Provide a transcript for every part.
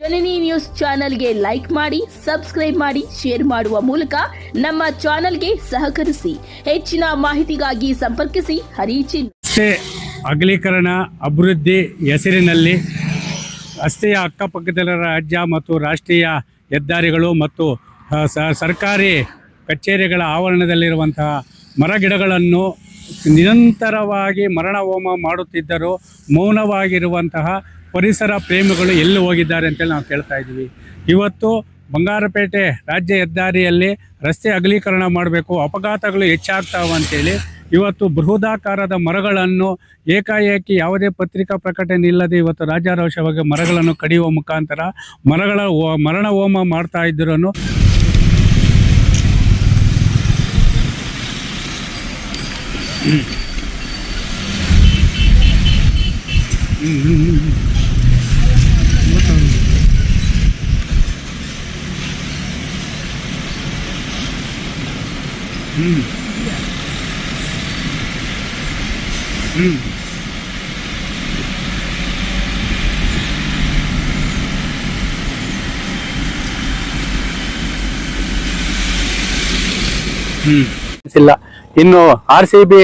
ಜನನಿ news ಚಾನೆಲ್ಗೆ like ಮಾಡಿ, subscribe ಮಾಡಿ, ಶೇರ್ ಮಾಡುವ ಮೂಲಕ ನಮ್ಮ ಚಾನೆಲ್ಗೆ ಸಹಕರಿಸಿ. ಹೆಚ್ಚಿನ ಮಾಹಿತಿಗಾಗಿ ಸಂಪರ್ಕಿಸಿ. ಹರಿಚಿನ್ ಅಗಲೀಕರಣ, ಅಭಿವೃದ್ಧಿ ಹೆಸರಿನಲ್ಲಿ ರಸ್ತೆಯ ಅಕ್ಕಪಕ್ಕದಲ್ಲಿರೋ ರಾಜ್ಯ ಮತ್ತು ರಾಷ್ಟ್ರೀಯ ಹೆದ್ದಾರಿಗಳು ಮತ್ತು ಸರ್ಕಾರಿ ಕಚೇರಿಗಳ ಆವರಣದಲ್ಲಿರುವಂತಹ ಮರಗಿಡಗಳನ್ನು ನಿರಂತರವಾಗಿ ಮರಣ ಹೋಮ ಮಾಡುತ್ತಿದ್ದರೂ ಮೌನವಾಗಿರುವಂತಹ ಪರಿಸರ ಪ್ರೇಮಿಗಳು ಎಲ್ಲಿ ಹೋಗಿದ್ದಾರೆ ಅಂತೇಳಿ ನಾವು ಕೇಳ್ತಾ ಇದ್ದೀವಿ. ಇವತ್ತು ಬಂಗಾರಪೇಟೆ ರಾಜ್ಯ ಹೆದ್ದಾರಿಯಲ್ಲಿ ರಸ್ತೆ ಅಗಲೀಕರಣ ಮಾಡಬೇಕು, ಅಪಘಾತಗಳು ಹೆಚ್ಚಾಗ್ತಾವೆ ಅಂತೇಳಿ ಇವತ್ತು ಬೃಹದಾಕಾರದ ಮರಗಳನ್ನು ಏಕಾಏಕಿ ಯಾವುದೇ ಪತ್ರಿಕಾ ಪ್ರಕಟಣೆ ಇಲ್ಲದೆ ಇವತ್ತು ರಾಜಾರೋಷವಾಗಿ ಮರಗಳನ್ನು ಕಡಿಯುವ ಮುಖಾಂತರ ಮರಗಳ ಮರಣ ಹೋಮ ಮಾಡ್ತಾ ಇದ್ದರೂ ಹ್ಮ್ ಇಲ್ಲ. ಇನ್ನು ಆರ್ ಸಿ ಬಿ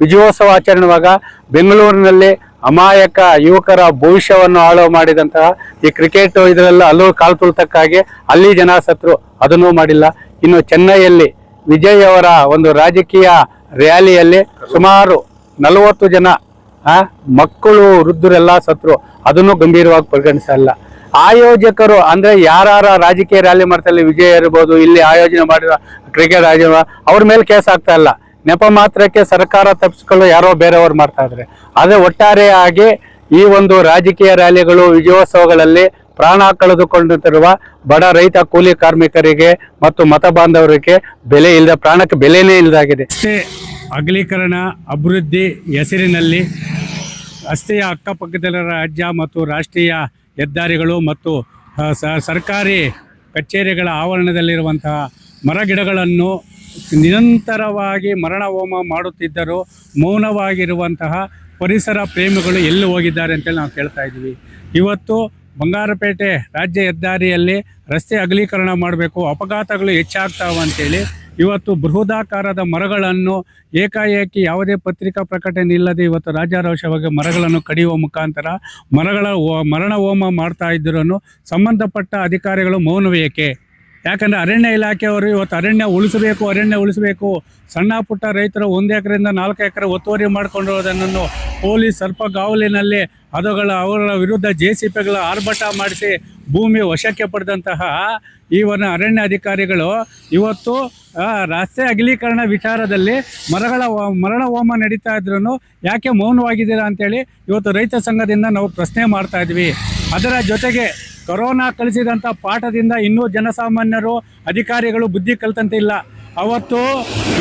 ವಿಜಯೋತ್ಸವ ಆಚರಣೆವಾಗ ಬೆಂಗಳೂರಿನಲ್ಲಿ ಅಮಾಯಕ ಯುವಕರ ಭವಿಷ್ಯವನ್ನು ಹಾಳು ಮಾಡಿದಂತಹ ಈ ಕ್ರಿಕೆಟ್ ಇದರೆಲ್ಲ ಅಲ್ಲೂ ಕಾಲು ತುಳಿತಕ್ಕಾಗಿ ಅಲ್ಲಿ ಜನ ಸತ್ರು ಅದನ್ನೂ ಮಾಡಿಲ್ಲ. ಇನ್ನು ಚೆನ್ನೈಯಲ್ಲಿ ವಿಜಯ್ ಅವರ ಒಂದು ರಾಜಕೀಯ ರ್ಯಾಲಿಯಲ್ಲಿ ಸುಮಾರು ನಲವತ್ತು ಜನ ಮಕ್ಕಳು, ವೃದ್ಧರೆಲ್ಲ ಸತ್ರು. ಅದನ್ನು ಗಂಭೀರವಾಗಿ ಪರಿಗಣಿಸಲ್ಲ ಆಯೋಜಕರು, ಅಂದ್ರೆ ಯಾರ ರಾಜಕೀಯ ರ್ಯಾಲಿ ಮಾಡ್ತಾರೆ ವಿಜಯ್ ಇರ್ಬೋದು, ಇಲ್ಲಿ ಆಯೋಜನೆ ಮಾಡಿರೋ ಕ್ರಿಕೆಟ್ ಆಯೋಜನೆ ಅವ್ರ ಮೇಲೆ ಕೇಸ್ ಆಗ್ತಾ ಇಲ್ಲ. ನೆಪ ಮಾತ್ರಕ್ಕೆ ಸರ್ಕಾರ ತಪ್ಪಿಸ್ಕೊಳ್ಳೋ ಯಾರೋ ಬೇರೆಯವ್ರು ಮಾಡ್ತಾ ಇದ್ದಾರೆ ಆದರೆ ಒಟ್ಟಾರೆಯಾಗಿ ಈ ಒಂದು ರಾಜಕೀಯ ರ್ಯಾಲಿಗಳು, ವಿಜಯೋತ್ಸವಗಳಲ್ಲಿ ಪ್ರಾಣ ಕಳೆದುಕೊಂಡಿರುವ ಬಡ ರೈತ ಕೂಲಿ ಕಾರ್ಮಿಕರಿಗೆ ಮತ್ತು ಮತ ಬಾಂಧವರಿಗೆ ಬೆಲೆ ಇಲ್ಲದ ಪ್ರಾಣಕ್ಕೆ ಬೆಲೆನೇ ಇಲ್ಲದಾಗಿದೆ. ರಸ್ತೆ ಅಗಲೀಕರಣ, ಅಭಿವೃದ್ಧಿ ಹೆಸರಿನಲ್ಲಿ ರಸ್ತೆಯ ಅಕ್ಕಪಕ್ಕದಲ್ಲಿರುವ ರಾಜ್ಯ ಮತ್ತು ರಾಷ್ಟ್ರೀಯ ಹೆದ್ದಾರಿಗಳು ಮತ್ತು ಸರ್ಕಾರಿ ಕಚೇರಿಗಳ ಆವರಣದಲ್ಲಿರುವಂತಹ ಮರಗಿಡಗಳನ್ನು ನಿರಂತರವಾಗಿ ಮರಣ ಹೋಮ ಮಾಡುತ್ತಿದ್ದರೂ ಮೌನವಾಗಿರುವಂತಹ ಪರಿಸರ ಪ್ರೇಮಿಗಳು ಎಲ್ಲಿ ಹೋಗಿದ್ದಾರೆ ಅಂತೇಳಿ ನಾವು ಕೇಳ್ತಾ ಇದ್ದೀವಿ. ಇವತ್ತು ಬಂಗಾರಪೇಟೆ ರಾಜ್ಯ ಹೆದ್ದಾರಿಯಲ್ಲಿ ರಸ್ತೆ ಅಗಲೀಕರಣ ಮಾಡಬೇಕು, ಅಪಘಾತಗಳು ಹೆಚ್ಚಾಗ್ತಾವೆ ಅಂತೇಳಿ ಇವತ್ತು ಬೃಹದಾಕಾರದ ಮರಗಳನ್ನು ಏಕಾಏಕಿ ಯಾವುದೇ ಪತ್ರಿಕಾ ಪ್ರಕಟಣೆ ಇಲ್ಲದೆ ಇವತ್ತು ರಾಜಾರೋಷವಾಗಿ ಮರಗಳನ್ನು ಕಡಿಯುವ ಮುಖಾಂತರ ಮರಗಳ ಮರಣ ಹೋಮ ಮಾಡ್ತಾ ಇದ್ದರೂ ಸಂಬಂಧಪಟ್ಟ ಅಧಿಕಾರಿಗಳು ಮೌನವೇಕೆ ಯಾಕಂದರೆ ಅರಣ್ಯ ಇಲಾಖೆಯವರು ಇವತ್ತು ಅರಣ್ಯ ಉಳಿಸಬೇಕು ಅರಣ್ಯ ಉಳಿಸಬೇಕು, ಸಣ್ಣ ಪುಟ್ಟ ರೈತರು ಒಂದು ಎಕರೆಯಿಂದ ನಾಲ್ಕು ಎಕರೆ ಒತ್ತುವರಿ ಮಾಡಿಕೊಂಡಿರೋದನ್ನು ಪೊಲೀಸ್ ಸರ್ಪಗಾವಲಿನಲ್ಲಿ ಅದುಗಳ ಅವರ ವಿರುದ್ಧ ಜೆ ಸಿ ಪಿಗಳ ಆರ್ಭಟ ಮಾಡಿಸಿ ಭೂಮಿ ವಶಕ್ಕೆ ಪಡೆದಂತಹ ಇವನ ಅರಣ್ಯ ಅಧಿಕಾರಿಗಳು ಇವತ್ತು ರಸ್ತೆ ಅಗಲೀಕರಣ ವಿಚಾರದಲ್ಲಿ ಮರಗಳ ಮರಣ ಹೋಮ ನಡೀತಾ ಇದ್ರೂ ಯಾಕೆ ಮೌನವಾಗಿದ್ದೀರಾ ಅಂತೇಳಿ ಇವತ್ತು ರೈತ ಸಂಘದಿಂದ ನಾವು ಪ್ರಶ್ನೆ ಮಾಡ್ತಾ ಇದ್ವಿ. ಅದರ ಜೊತೆಗೆ ಕೊರೋನಾ ಕಲಿಸಿದಂಥ ಪಾಠದಿಂದ ಇನ್ನೂ ಜನಸಾಮಾನ್ಯರು, ಅಧಿಕಾರಿಗಳು ಬುದ್ಧಿ ಕಲಿತಂತಿಲ್ಲ ಅವತ್ತು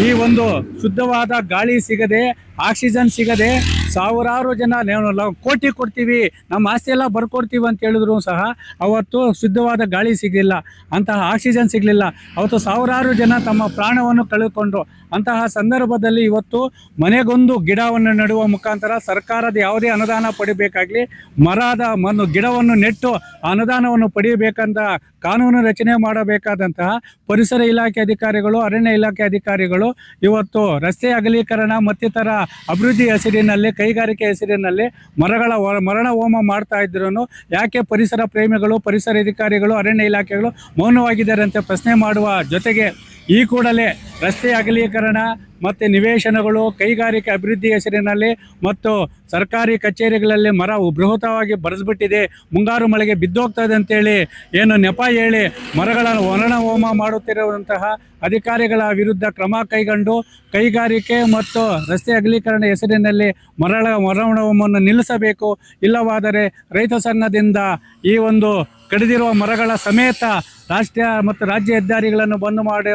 ಈ ಒಂದು ಶುದ್ಧವಾದ ಗಾಳಿ ಸಿಗದೆ, ಆಕ್ಸಿಜನ್ ಸಿಗದೆ ಸಾವಿರಾರು ಜನ ನಾವು ಕೋಟಿ ಕೊಡ್ತೀವಿ, ನಮ್ಮ ಆಸ್ತಿ ಎಲ್ಲ ಬರ್ಕೊಡ್ತೀವಿ ಅಂತ ಹೇಳಿದ್ರು ಸಹ ಅವತ್ತು ಶುದ್ಧವಾದ ಗಾಳಿ ಸಿಗಲಿಲ್ಲ, ಅಂತಹ ಆಕ್ಸಿಜನ್ ಸಿಗಲಿಲ್ಲ. ಅವತ್ತು ಸಾವಿರಾರು ಜನ ತಮ್ಮ ಪ್ರಾಣವನ್ನು ಕಳೆದುಕೊಂಡ್ರು ಅಂತಹ ಸಂದರ್ಭದಲ್ಲಿ ಇವತ್ತು ಮನೆಗೊಂದು ಗಿಡವನ್ನು ನೆಡುವ ಮುಖಾಂತರ ಸರ್ಕಾರದ ಯಾವುದೇ ಅನುದಾನ ಪಡಿಬೇಕಾಗಲಿ, ಮರದ ಮಣ್ಣು ಗಿಡವನ್ನು ನೆಟ್ಟು ಅನುದಾನವನ್ನು ಪಡೆಯಬೇಕಂತ ಕಾನೂನು ರಚನೆ ಮಾಡಬೇಕಾದಂತಹ ಪರಿಸರ ಇಲಾಖೆ ಅಧಿಕಾರಿಗಳು, ಅರಣ್ಯ ಇಲಾಖೆ ಅಧಿಕಾರಿಗಳು ಇವತ್ತು ರಸ್ತೆ ಅಗಲೀಕರಣ ಮತ್ತಿತರ ಅಭಿವೃದ್ಧಿ ಹೆಸರಿನಲ್ಲಿ ಕೈಗಾರಿಕೆ ಹೆಸರಿನಲ್ಲಿ ಮರಗಳ ಮರಣ ಹೋಮ ಮಾಡ್ತಾ ಇದ್ರು ಯಾಕೆ ಪರಿಸರ ಪ್ರೇಮಿಗಳು, ಪರಿಸರ ಅಧಿಕಾರಿಗಳು, ಅರಣ್ಯ ಇಲಾಖೆಗಳು ಮೌನವಾಗಿದ್ದಾರೆ ಅಂತ ಪ್ರಶ್ನೆ ಮಾಡುವ ಜೊತೆಗೆ ಈ ಕೂಡಲೇ ರಸ್ತೆ ಅಗಲೀಕರಣ ಮತ್ತು ನಿವೇಶನಗಳು, ಕೈಗಾರಿಕೆ ಅಭಿವೃದ್ಧಿ ಹೆಸರಿನಲ್ಲಿ ಮತ್ತು ಸರ್ಕಾರಿ ಕಚೇರಿಗಳಲ್ಲಿ ಮರ ಬೃಹತವಾಗಿ ಬರೆಸ್ಬಿಟ್ಟಿದೆ ಮುಂಗಾರು ಮಳೆಗೆ ಬಿದ್ದೋಗ್ತದೆ ಅಂತೇಳಿ ಏನು ನೆಪ ಹೇಳಿ ಮರಗಳನ್ನು ವರ್ಣ ಹೋಮ ಮಾಡುತ್ತಿರುವಂತಹ ಅಧಿಕಾರಿಗಳ ವಿರುದ್ಧ ಕ್ರಮ ಕೈಗೊಂಡು ಕೈಗಾರಿಕೆ ಮತ್ತು ರಸ್ತೆ ಅಗಲೀಕರಣ ಹೆಸರಿನಲ್ಲಿ ಮರಳ ವರ್ಣ ಹೋಮವನ್ನು ನಿಲ್ಲಿಸಬೇಕು. ಇಲ್ಲವಾದರೆ ರೈತ ಸಂಘದಿಂದ ಈ ಒಂದು ಕಡಿದಿರುವ ಮರಗಳ ಸಮೇತ ರಾಷ್ಟ್ರೀಯ ಮತ್ತು ರಾಜ್ಯ ಹೆದ್ದಾರಿಗಳನ್ನು ಬಂದ್ ಮಾಡಿ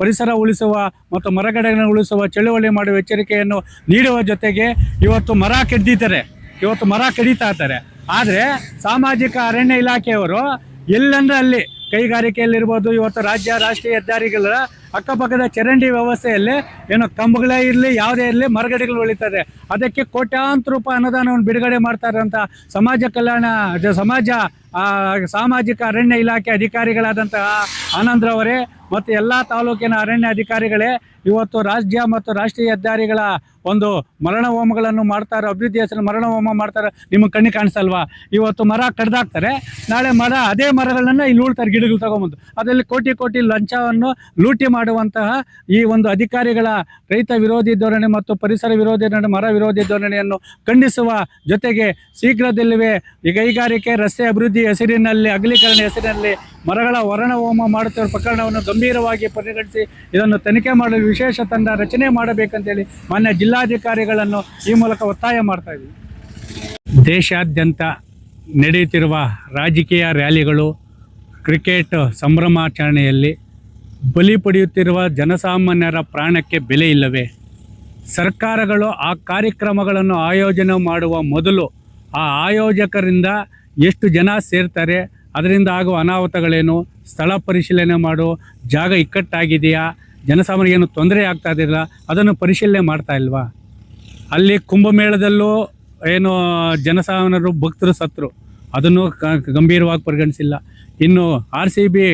ಪರಿಸರ ಉಳಿಸುವ ಮತ್ತು ಮರಗಿಡಗಳನ್ನು ಉಳಿಸುವ, ಚಳುವಳಿ ಮಾಡುವ ಎಚ್ಚರಿಕೆಯನ್ನು ನೀಡುವ ಜೊತೆಗೆ ಇವತ್ತು ಮರ ಕಡ್ದಿದ್ದಾರೆ. ಇವತ್ತು ಮರ ಕಡಿತಾ ಇದ್ದಾರೆ. ಆದರೆ ಸಾಮಾಜಿಕ ಅರಣ್ಯ ಇಲಾಖೆಯವರು ಎಲ್ಲಂದ್ರೆ ಅಲ್ಲಿ ಕೈಗಾರಿಕೆಯಲ್ಲಿರ್ಬೋದು, ಇವತ್ತು ರಾಜ್ಯ ರಾಷ್ಟ್ರೀಯ ಹೆದ್ದಾರಿಗಳ ಅಕ್ಕಪಕ್ಕದ ಚರಂಡಿ ವ್ಯವಸ್ಥೆಯಲ್ಲಿ ಏನು ಕಂಬಗಳೇ ಇರಲಿ, ಯಾವುದೇ ಇರಲಿ ಮರಗಡೆಗಳು ಉಳಿತದೆ. ಅದಕ್ಕೆ ಕೋಟ್ಯಾಂತರ ರೂಪಾಯಿ ಅನುದಾನವನ್ನು ಬಿಡುಗಡೆ ಮಾಡ್ತಾರೆ ಅಂತ ಸಮಾಜ ಕಲ್ಯಾಣ ಸಮಾಜ ಸಾಮಾಜಿಕ ಅರಣ್ಯ ಇಲಾಖೆ ಅಧಿಕಾರಿಗಳಾದಂತಹ ಆನಂದ್ರವರೇ ಮತ್ತು ಎಲ್ಲ ತಾಲೂಕಿನ ಅರಣ್ಯ ಅಧಿಕಾರಿಗಳೇ ಇವತ್ತು ರಾಜ್ಯ ಮತ್ತು ರಾಷ್ಟ್ರೀಯ ಹೆದ್ದಾರಿಗಳ ಒಂದು ಮರಣ ಹೋಮಗಳನ್ನು ಮಾಡ್ತಾರೆ, ಅಭಿವೃದ್ಧಿ ಹೆಸರು ಮರಣ ಹೋಮ ಮಾಡ್ತಾರೆ. ನಿಮಗೆ ಕಣ್ಣು ಕಾಣಿಸಲ್ವಾ? ಇವತ್ತು ಮರ ಕಡ್ದಾಕ್ತಾರೆ. ನಾಳೆ ಮರ, ಅದೇ ಮರಗಳನ್ನು ಇಲ್ಲಿ ಉಳ್ತಾರೆ ಗಿಡಗಳು ತಗೊಂಬಂದು. ಅದರಲ್ಲಿ ಕೋಟಿ ಕೋಟಿ ಲಂಚವನ್ನು ಲೂಟಿ ಮಾಡುವಂತಹ ಈ ಒಂದು ಅಧಿಕಾರಿಗಳ ರೈತ ವಿರೋಧಿ ಧೋರಣೆ ಮತ್ತು ಪರಿಸರ ವಿರೋಧಿ ಧೋರಣೆ, ಮರ ವಿರೋಧಿ ಧೋರಣೆಯನ್ನು ಖಂಡಿಸುವ ಜೊತೆಗೆ ಶೀಘ್ರದಲ್ಲಿವೆ ಈ ಕೈಗಾರಿಕೆ ರಸ್ತೆ ಅಭಿವೃದ್ಧಿ ಹೆಸರಿನಲ್ಲಿ, ಅಗಲೀಕರಣ ಹೆಸರಿನಲ್ಲಿ ಮರಗಳ ವರ್ಣ ಹೋಮ ಮಾಡುತ್ತಿರುವ ಪ್ರಕರಣವನ್ನು ಗಂಭೀರವಾಗಿ ಪರಿಗಣಿಸಿ ಇದನ್ನು ತನಿಖೆ ಮಾಡಲು ವಿಶೇಷ ತಂಡ ರಚನೆ ಮಾಡಬೇಕಂತೇಳಿ ಮಾನ್ಯ ಜಿಲ್ಲಾಧಿಕಾರಿಗಳನ್ನು ಈ ಮೂಲಕ ಒತ್ತಾಯ ಮಾಡ್ತಾ ಇದ್ದೀವಿ ದೇಶಾದ್ಯಂತ ನಡೆಯುತ್ತಿರುವ ರಾಜಕೀಯ ರ್ಯಾಲಿಗಳು, ಕ್ರಿಕೆಟ್ ಸಂಭ್ರಮಾಚರಣೆಯಲ್ಲಿ ಬಲಿ ಪಡೆಯುತ್ತಿರುವ ಜನಸಾಮಾನ್ಯರ ಪ್ರಾಣಕ್ಕೆ ಬೆಲೆ ಇಲ್ಲವೇ? ಸರ್ಕಾರಗಳು ಆ ಕಾರ್ಯಕ್ರಮಗಳನ್ನು ಆಯೋಜನೆ ಮಾಡುವ ಮೊದಲು ಆ ಆಯೋಜಕರಿಂದ ಎಷ್ಟು ಜನ ಸೇರ್ತಾರೆ? ಅದರಿಂದ ಆಗುವ ಅನಾಹುತಗಳೇನು? ಸ್ಥಳ ಪರಿಶೀಲನೆ ಮಾಡು, ಜಾಗ ಇಕ್ಕಟ್ಟಾಗಿದೆಯಾ? ಜನಸಾಮಾನ್ಯರಿಗೆ ಏನು ತೊಂದರೆ ಆಗ್ತಾ ಇದ್ದಿಲ್ಲ ಅದನ್ನು ಪರಿಶೀಲನೆ ಮಾಡ್ತಾ ಇಲ್ವಾ? ಅಲ್ಲಿ ಕುಂಭಮೇಳದಲ್ಲೂ ಏನು ಜನಸಾಮಾನ್ಯರು ಭಕ್ತರು ಸತ್ರು ಅದನ್ನು ಗಂಭೀರವಾಗಿ ಪರಿಗಣಿಸಿಲ್ಲ. ಇನ್ನು ಆರ್ ಸಿ ಬಿ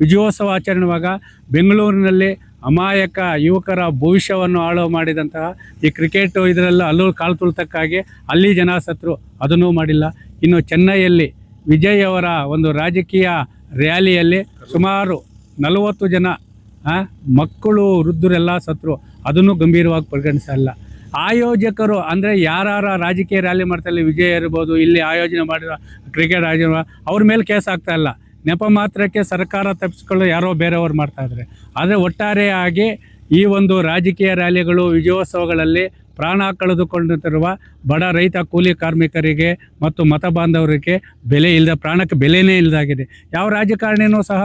ವಿಜಯೋತ್ಸವ ಆಚರಣೆವಾಗ ಬೆಂಗಳೂರಿನಲ್ಲಿ ಅಮಾಯಕ ಯುವಕರ ಭವಿಷ್ಯವನ್ನು ಹಾಳು ಮಾಡಿದಂತಹ ಈ ಕ್ರಿಕೆಟ್ ಇದರೆಲ್ಲ ಅಲ್ಲೂ ಕಾಲು ತುಳಿತಕ್ಕಾಗಿ ಅಲ್ಲಿ ಜನ ಸತ್ರು ಅದನ್ನೂ ಮಾಡಿಲ್ಲ. ಇನ್ನು ಚೆನ್ನೈಯಲ್ಲಿ ವಿಜಯ್ ಅವರ ಒಂದು ರಾಜಕೀಯ ರ್ಯಾಲಿಯಲ್ಲಿ ಸುಮಾರು ನಲವತ್ತು ಜನ ಮಕ್ಕಳು, ವೃದ್ಧರೆಲ್ಲ ಸತ್ರು. ಅದನ್ನು ಗಂಭೀರವಾಗಿ ಪರಿಗಣಿಸಲ್ಲ. ಆಯೋಜಕರು, ಅಂದರೆ ಯಾರ ರಾಜಕೀಯ ರ್ಯಾಲಿ ಮಾಡ್ತಾರೆ ವಿಜಯ ಇರ್ಬೋದು, ಇಲ್ಲಿ ಆಯೋಜನೆ ಮಾಡಿರೋ ಕ್ರಿಕೆಟ್ ಆಯೋಜನೆ, ಅವ್ರ ಮೇಲೆ ಕೇಸ್ ಆಗ್ತಾ ಇಲ್ಲ. ನೆಪ ಮಾತ್ರಕ್ಕೆ ಸರ್ಕಾರ ತಪ್ಪಿಸ್ಕೊಳ್ಳೋ ಯಾರೋ ಬೇರೆಯವ್ರು ಮಾಡ್ತಾ ಇದ್ದಾರೆ ಆದರೆ ಒಟ್ಟಾರೆಯಾಗಿ ಈ ಒಂದು ರಾಜಕೀಯ ರ್ಯಾಲಿಗಳು ವಿಜಯೋತ್ಸವಗಳಲ್ಲಿ ಪ್ರಾಣ ಕಳೆದುಕೊಂಡಿರುವ ಬಡ ರೈತ ಕೂಲಿ ಕಾರ್ಮಿಕರಿಗೆ ಮತ್ತು ಮತ ಬಾಂಧವರಿಗೆ ಬೆಲೆ ಇಲ್ಲದ ಪ್ರಾಣಕ್ಕೆ ಬೆಲೆನೇ ಇಲ್ಲದಾಗಿದೆ ಯಾವ ರಾಜಕಾರಣಿನೂ ಸಹ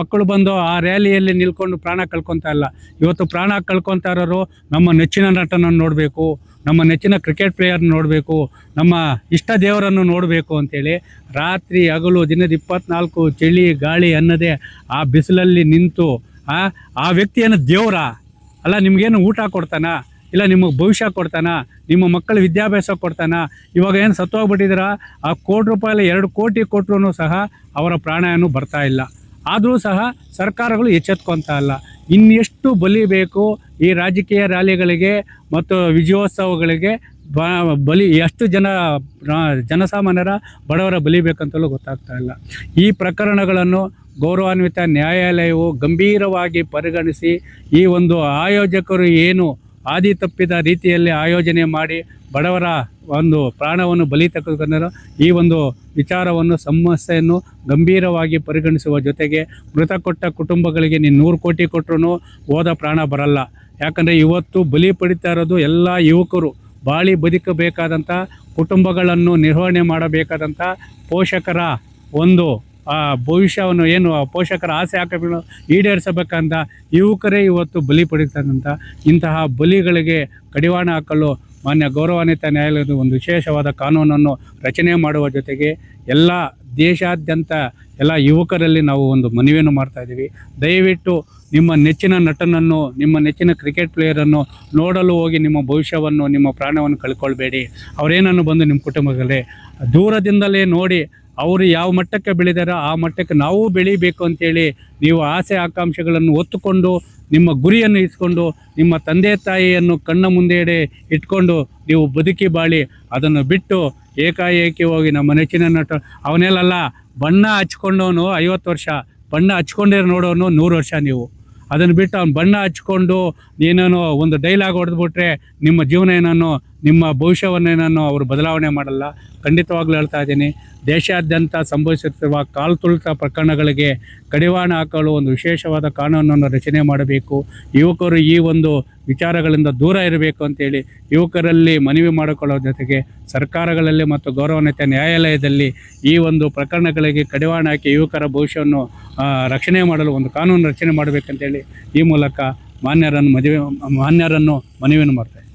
ಮಕ್ಕಳು ಬಂದು ಆ ರ್ಯಾಲಿಯಲ್ಲಿ ನಿಲ್ಕೊಂಡು ಪ್ರಾಣ ಕಳ್ಕೊತಾ ಇಲ್ಲ. ಇವತ್ತು ಪ್ರಾಣ ಕಳ್ಕೊತಾ ಇರೋರು ನಮ್ಮ ನೆಚ್ಚಿನ ನಟನನ್ನು ನೋಡಬೇಕು, ನಮ್ಮ ನೆಚ್ಚಿನ ಕ್ರಿಕೆಟ್ ಪ್ಲೇಯರ್ ನೋಡಬೇಕು, ನಮ್ಮ ಇಷ್ಟ ದೇವರನ್ನು ನೋಡಬೇಕು ಅಂತೇಳಿ ರಾತ್ರಿ ಹಗಲು ದಿನದ ಇಪ್ಪತ್ನಾಲ್ಕು ಚಳಿ ಗಾಳಿ ಅನ್ನದೇ ಆ ಬಿಸಿಲಲ್ಲಿ ನಿಂತು ಆ ವ್ಯಕ್ತಿಯನ್ನು ದೇವರ, ಅಲ್ಲ ನಿಮಗೇನು ಊಟ ಕೊಡ್ತಾನ? ಇಲ್ಲ ನಿಮಗೆ ಭವಿಷ್ಯ ಕೊಡ್ತಾನ? ನಿಮ್ಮ ಮಕ್ಕಳ ವಿದ್ಯಾಭ್ಯಾಸ ಕೊಡ್ತಾನ? ಇವಾಗ ಏನು ಸತ್ತೋಗ್ಬಿಟ್ಟಿದ್ದೀರಾ? ಆ ಕೋಟಿ ರೂಪಾಯಿಲ್ಲ ಎರಡು ಕೋಟಿ ಕೊಟ್ಟರು ಸಹ ಅವರ ಪ್ರಾಣ ಬರ್ತಾ ಇಲ್ಲ. ಆದರೂ ಸಹ ಸರ್ಕಾರಗಳು ಎಚ್ಚೆತ್ಕೊತಾ ಇಲ್ಲ. ಇನ್ನೆಷ್ಟು ಬಲಿ ಬೇಕು ಈ ರಾಜಕೀಯ ರ್ಯಾಲಿಗಳಿಗೆ ಮತ್ತು ವಿಜಯೋತ್ಸವಗಳಿಗೆ ಬ, ಬಲಿ, ಎಷ್ಟು ಜನ ಜನಸಾಮಾನ್ಯರ ಬಡವರ ಬಲಿ ಬೇಕಂತಲೂ ಗೊತ್ತಾಗ್ತಾ ಇಲ್ಲ. ಈ ಪ್ರಕರಣಗಳನ್ನು ಗೌರವಾನ್ವಿತ ನ್ಯಾಯಾಲಯವು ಗಂಭೀರವಾಗಿ ಪರಿಗಣಿಸಿ ಈ ಒಂದು ಆಯೋಜಕರು ಏನು ಹಾದಿ ತಪ್ಪಿದ ರೀತಿಯಲ್ಲಿ ಆಯೋಜನೆ ಮಾಡಿ ಬಡವರ ಒಂದು ಪ್ರಾಣವನ್ನು ಬಲಿ ತೆಗೆದುಕೊಂಡರು ಈ ಒಂದು ವಿಚಾರವನ್ನು ಸಮಸ್ಯೆಯನ್ನು ಗಂಭೀರವಾಗಿ ಪರಿಗಣಿಸುವ ಜೊತೆಗೆ ಮೃತ ಕೊಟ್ಟ ಕುಟುಂಬಗಳಿಗೆ ನೀನು ನೂರು ಕೋಟಿ ಕೊಟ್ಟರು ಹೋದ ಪ್ರಾಣ ಬರಲ್ಲ. ಯಾಕಂದರೆ ಇವತ್ತು ಬಲಿ ಪಡಿತಾ ಇರೋದು ಎಲ್ಲ ಯುವಕರು. ಬಾಳಿ ಬದುಕಬೇಕಾದಂಥ ಕುಟುಂಬಗಳನ್ನು ನಿರ್ವಹಣೆ ಮಾಡಬೇಕಾದಂಥ ಪೋಷಕರ ಒಂದು ಆ ಭವಿಷ್ಯವನ್ನು ಏನು ಪೋಷಕರ ಆಸೆ ಹಾಕಬೇಕು ಈಡೇರಿಸಬೇಕಂತ ಯುವಕರೇ ಇವತ್ತು ಬಲಿ ಪಡೀತಾರಂಥ ಇಂತಹ ಬಲಿಗಳಿಗೆ ಕಡಿವಾಣ ಹಾಕಲು ಮಾನ್ಯ ಗೌರವಾನ್ವಿತ ನ್ಯಾಯಾಲಯದ ಒಂದು ವಿಶೇಷವಾದ ಕಾನೂನನ್ನು ರಚನೆ ಮಾಡುವ ಜೊತೆಗೆ ಎಲ್ಲ ದೇಶಾದ್ಯಂತ ಎಲ್ಲ ಯುವಕರಲ್ಲಿ ನಾವು ಒಂದು ಮನವಿಯನ್ನು ಮಾಡ್ತಾ ಇದ್ದೀವಿ. ದಯವಿಟ್ಟು ನಿಮ್ಮ ನೆಚ್ಚಿನ ನಟನನ್ನು, ನಿಮ್ಮ ನೆಚ್ಚಿನ ಕ್ರಿಕೆಟ್ ಪ್ಲೇಯರನ್ನು ನೋಡಲು ಹೋಗಿ ನಿಮ್ಮ ಭವಿಷ್ಯವನ್ನು, ನಿಮ್ಮ ಪ್ರಾಣವನ್ನು ಕಳ್ಕೊಳ್ಬೇಡಿ. ಅವರೇನನ್ನು ಬಂದು ನಿಮ್ಮ ಕುಟುಂಬಗಳೇ ದೂರದಿಂದಲೇ ನೋಡಿ ಅವರು ಯಾವ ಮಟ್ಟಕ್ಕೆ ಬೆಳೆದಾರೋ ಆ ಮಟ್ಟಕ್ಕೆ ನಾವು ಬೆಳೀಬೇಕು ಅಂತೇಳಿ ನೀವು ಆಸೆ ಆಕಾಂಕ್ಷೆಗಳನ್ನು ಒತ್ತುಕೊಂಡು ನಿಮ್ಮ ಗುರಿಯನ್ನು ಇಟ್ಕೊಂಡು ನಿಮ್ಮ ತಂದೆ ತಾಯಿಯನ್ನು ಕಣ್ಣ ಮುಂದೆಡೆ ಇಟ್ಕೊಂಡು ನೀವು ಬದುಕಿ ಬಾಳಿ ಅದನ್ನು ಬಿಟ್ಟು ಏಕಾಏಕಿ ಹೋಗಿ ನಮ್ಮ ನೆಚ್ಚಿನ ನಟ ಅವನೆಲ್ಲ ಬಣ್ಣ ಹಚ್ಕೊಂಡವನು ಐವತ್ತು ವರ್ಷ, ಬಣ್ಣ ಹಚ್ಕೊಂಡಿರೋ ನೋಡೋನು ನೂರು ವರ್ಷ ನೀವು. ಅದನ್ನು ಬಿಟ್ಟು ಅವ್ನು ಬಣ್ಣ ಹಚ್ಕೊಂಡು ಏನೇನೋ ಒಂದು ಡೈಲಾಗ್ ಹೊಡೆದ್ಬಿಟ್ರೆ ನಿಮ್ಮ ಜೀವನ ಏನನ್ನು ನಿಮ್ಮ ಭವಿಷ್ಯವನ್ನೇ ನಾನು ಅವರು ಬದಲಾವಣೆ ಮಾಡಲ್ಲ. ಖಂಡಿತವಾಗ್ಲೂ ಹೇಳ್ತಾ ಇದ್ದೀನಿ. ದೇಶಾದ್ಯಂತ ಸಂಭವಿಸುತ್ತಿರುವ ಕಾಲ್ತುಳಿತ ಪ್ರಕರಣಗಳಿಗೆ ಕಡಿವಾಣ ಹಾಕಲು ಒಂದು ವಿಶೇಷವಾದ ಕಾನೂನನ್ನು ರಚನೆ ಮಾಡಬೇಕು. ಯುವಕರು ಈ ಒಂದು ವಿಚಾರಗಳಿಂದ ದೂರ ಇರಬೇಕು ಅಂತೇಳಿ ಯುವಕರಲ್ಲಿ ಮನವಿ ಮಾಡಿಕೊಳ್ಳೋ ಜೊತೆಗೆ ಸರ್ಕಾರಗಳಲ್ಲಿ ಮತ್ತು ಗೌರವಾನ್ವಿತ ನ್ಯಾಯಾಲಯದಲ್ಲಿ ಈ ಒಂದು ಪ್ರಕರಣಗಳಿಗೆ ಕಡಿವಾಣ ಹಾಕಿ ಯುವಕರ ಭವಿಷ್ಯವನ್ನು ರಕ್ಷಣೆ ಮಾಡಲು ಒಂದು ಕಾನೂನು ರಚನೆ ಮಾಡಬೇಕಂತೇಳಿ ಈ ಮೂಲಕ ಮಾನ್ಯರನ್ನು ಮದುವೆ, ಮಾನ್ಯರನ್ನು ಮನವಿಯನ್ನು ಮಾಡ್ತಾರೆ